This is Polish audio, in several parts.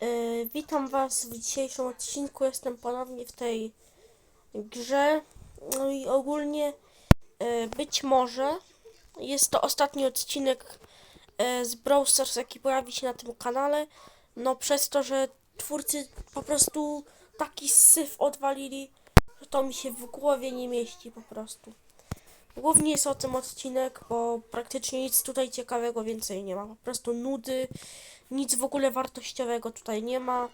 E, witam Was w dzisiejszym odcinku. Jestem ponownie w tej grze. No i ogólnie e, być może jest to ostatni odcinek e, z Brawl Stars, jaki pojawi się na tym kanale. No przez to, że twórcy po prostu taki syf odwalili, że to mi się w głowie nie mieści po prostu. Głównie jest o tym odcinek, bo praktycznie nic tutaj ciekawego więcej nie ma. Po prostu nudy, nic w ogóle wartościowego tutaj nie ma.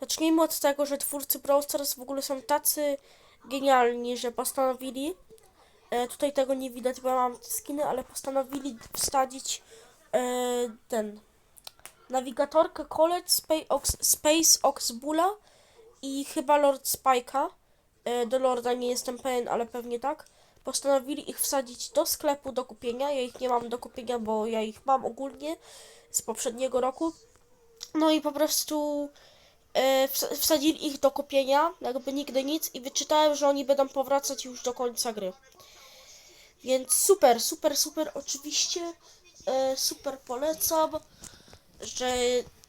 Zacznijmy od tego, że twórcy Brawl Stars w ogóle są tacy genialni, że postanowili, e, tutaj tego nie widać, bo ja mam skiny, ale postanowili wsadzić e, ten nawigatorkę College Space Ox, Space Ox Bulla i chyba Lord Spike'a. E, do Lorda nie jestem pewien, ale pewnie tak. Postanowili ich wsadzić do sklepu do kupienia. Ja ich nie mam do kupienia, bo ja ich mam ogólnie z poprzedniego roku. No i po prostu e, ws- wsadzili ich do kupienia, jakby nigdy nic, i wyczytałem, że oni będą powracać już do końca gry. Więc super, super, super, oczywiście, e, super polecam, że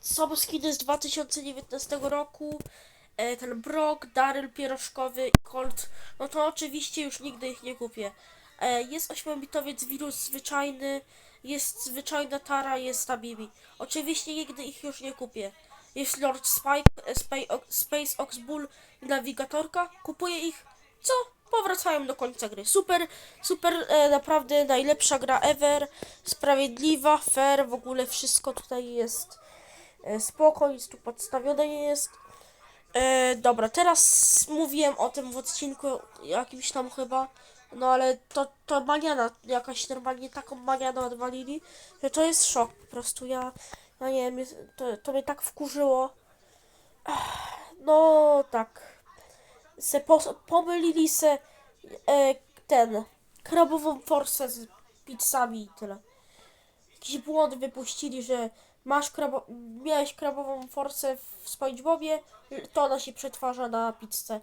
są skiny z 2019 roku, ten Brock, Daryl pierożkowy i Colt, no to oczywiście już nigdy ich nie kupię. E, jest 8-bitowiec wirus zwyczajny, jest zwyczajna Tara, jest ta Bibi. Oczywiście nigdy ich już nie kupię. Jest Lord Spike, e, Space, Space Ox Bull i Nawigatorka. Kupuję ich. Co? Powracają do końca gry. Super, super, e, naprawdę najlepsza gra ever. Sprawiedliwa, fair, w ogóle wszystko tutaj jest e, spoko, nic tu podstawione nie jest. E, dobra, teraz mówiłem o tym w odcinku jakimś tam chyba. No ale to, to maniana, jakaś normalnie taką manianę odwalili, że to jest szok po prostu. Ja, ja nie wiem, to, to mnie tak wkurzyło. No tak. Se pos, pomylili se e, ten krabową forsę z pizzami i tyle. Jakiś błąd wypuścili, że masz krabo, miałeś krabową forsę w SpongeBobie, to ona się przetwarza na pizzę.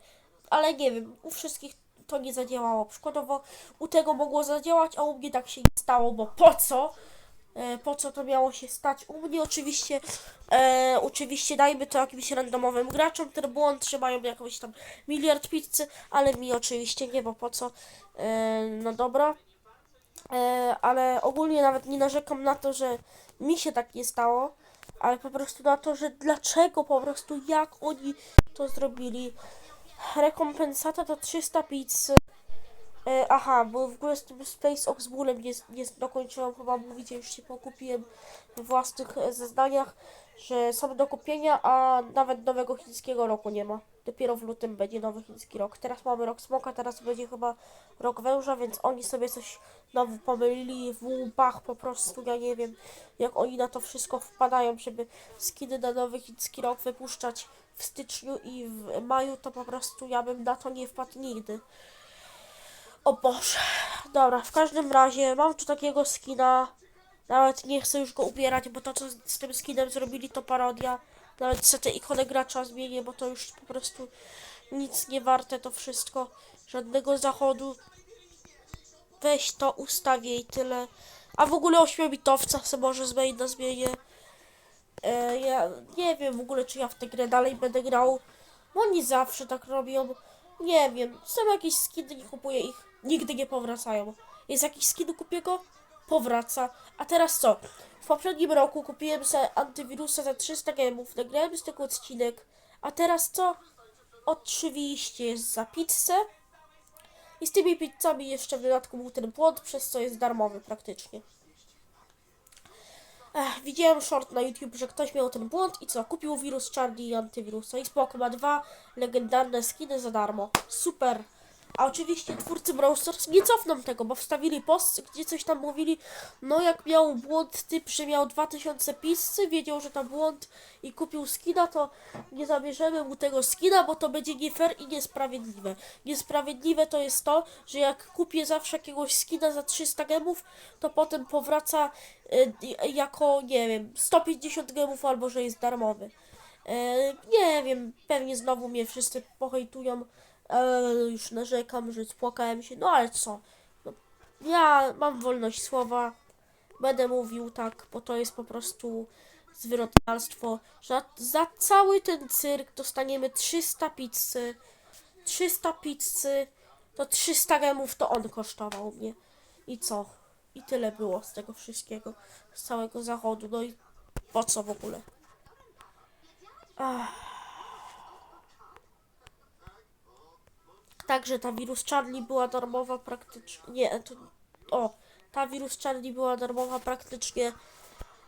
Ale nie wiem, u wszystkich to nie zadziałało. Przykładowo u tego mogło zadziałać, a u mnie tak się nie stało, bo po co? E, po co to miało się stać? U mnie oczywiście, e, oczywiście dajmy to jakimś randomowym graczom ten błąd, że mają jakąś tam miliard pizzy, ale mi oczywiście nie, bo po co? E, no dobra. E, ale ogólnie nawet nie narzekam na to, że mi się tak nie stało, ale po prostu na to, że dlaczego po prostu, jak oni to zrobili. Rekompensata to 300 pizzy. E, aha, bo w ogóle z tym Space Ox Bullem nie, nie dokończyłam chyba mówić, ja już się pokupiłem we własnych e, zeznaniach, że są do kupienia, a nawet nowego chińskiego roku nie ma. Dopiero w lutym będzie nowy chiński rok. Teraz mamy rok smoka, teraz będzie chyba rok węża, więc oni sobie coś znowu pomylili w łupach po prostu, ja nie wiem, jak oni na to wszystko wpadają, żeby skiny na nowy chiński rok wypuszczać w styczniu i w maju, to po prostu ja bym na to nie wpadł nigdy. O Boże. Dobra, w każdym razie mam tu takiego skina. Nawet nie chcę już go ubierać, bo to co z, z tym skinem zrobili to parodia. Nawet sobie te ikony gracza zmienię, bo to już po prostu nic nie warte to wszystko. Żadnego zachodu. Weź to, ustawię i tyle. A w ogóle ośmiobitowca sobie może zmienić na zmienię. E, ja nie wiem w ogóle, czy ja w tę grę dalej będę grał. Bo oni zawsze tak robią. Nie wiem, są jakieś skiny, nie kupuję ich. Nigdy nie powracają. Jest jakiś skin, kupię go, powraca. A teraz co? W poprzednim roku kupiłem sobie antywirusa za 300 gemów, nagrałem z tego odcinek. A teraz co? Oczywiście jest za pizzę. I z tymi pizzami jeszcze w dodatku był ten błąd, przez co jest darmowy praktycznie. Ech, widziałem short na YouTube, że ktoś miał ten błąd i co? Kupił wirus Charlie i antywirusa. I spoko, ma dwa legendarne skiny za darmo. Super. A oczywiście twórcy Brawl Stars nie cofną tego, bo wstawili post, gdzie coś tam mówili, no jak miał błąd typ, że miał 2000 piscy, wiedział, że to błąd i kupił skina, to nie zabierzemy mu tego skina, bo to będzie nie fair i niesprawiedliwe. Niesprawiedliwe to jest to, że jak kupię zawsze jakiegoś skina za 300 gemów, to potem powraca y, jako, nie wiem, 150 gemów albo że jest darmowy. E, nie wiem, pewnie znowu mnie wszyscy pohejtują. E, już narzekam, że spłakałem się, no ale co? No, ja mam wolność słowa. Będę mówił tak, bo to jest po prostu zwyrodnialstwo. Za, za cały ten cyrk dostaniemy 300 pizzy. 300 pizzy, to 300 gemów to on kosztował mnie. I co? I tyle było z tego wszystkiego. Z całego zachodu. No i po co w ogóle? Ach. Także ta wirus Charlie była darmowa praktycznie. Nie, to. O, ta wirus Charlie była darmowa praktycznie.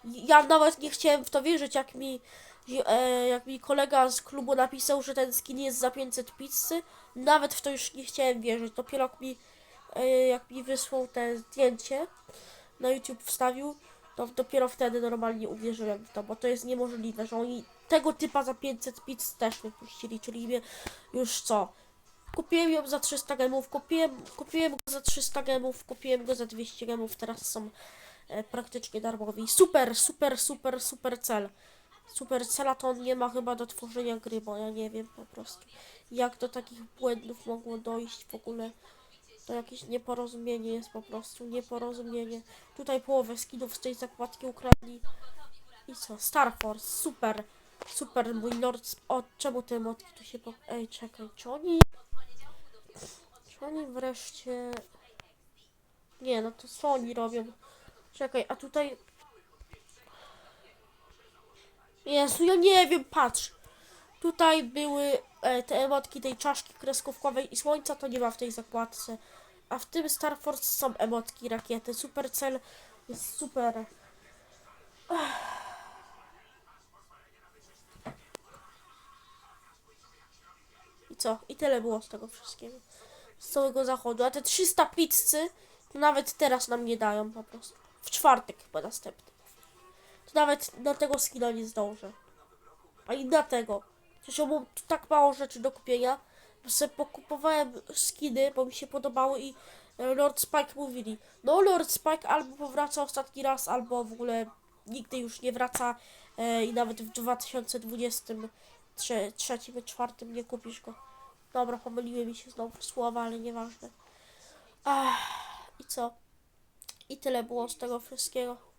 Ja nawet nie chciałem w to wierzyć, jak mi, e, jak mi kolega z klubu napisał, że ten skin jest za 500 pizzy. Nawet w to już nie chciałem wierzyć. Dopiero jak mi, e, jak mi wysłał te zdjęcie, na YouTube wstawił, to dopiero wtedy normalnie uwierzyłem w to, bo to jest niemożliwe, że oni tego typa za 500 pizz też wypuścili, czyli mnie już co? Kupiłem ją za 300 gemów, kupiłem, kupiłem go za 300 gemów, kupiłem go za 200 gemów, teraz są e, praktycznie darmowi. Super, super, super, super cel. Super cela to on nie ma chyba do tworzenia gry, bo ja nie wiem po prostu jak do takich błędów mogło dojść w ogóle. To jakieś nieporozumienie jest po prostu, nieporozumienie. Tutaj połowę skinów z tej zakładki ukradli. I co? Star Force, super, super, mój lord. O, czemu te emotki tu się po... Ej, czekaj, czy oni... Czy oni wreszcie... Nie, no to co oni robią? Czekaj, a tutaj... Jezu, ja nie wiem, patrz. Tutaj były e, te emotki tej czaszki kreskówkowej i słońca, to nie ma w tej zakładce. A w tym Star Force są emotki rakiety. Supercell jest super. I co? I tyle było z tego wszystkiego. Z całego zachodu. A te 300 pizzy to nawet teraz nam nie dają po prostu. W czwartek chyba następny. To nawet na tego skina nie zdążę. A i na tego. Przecież mam tak mało rzeczy do kupienia. Bo sobie pokupowałem skiny, bo mi się podobały i Lord Spike mówili. No Lord Spike albo powraca ostatni raz, albo w ogóle nigdy już nie wraca e, i nawet w 2023 trzecim, czwartym nie kupisz go. Dobra, pomyliły mi się znowu słowa, ale nieważne. Ach, I co? I tyle było z tego wszystkiego.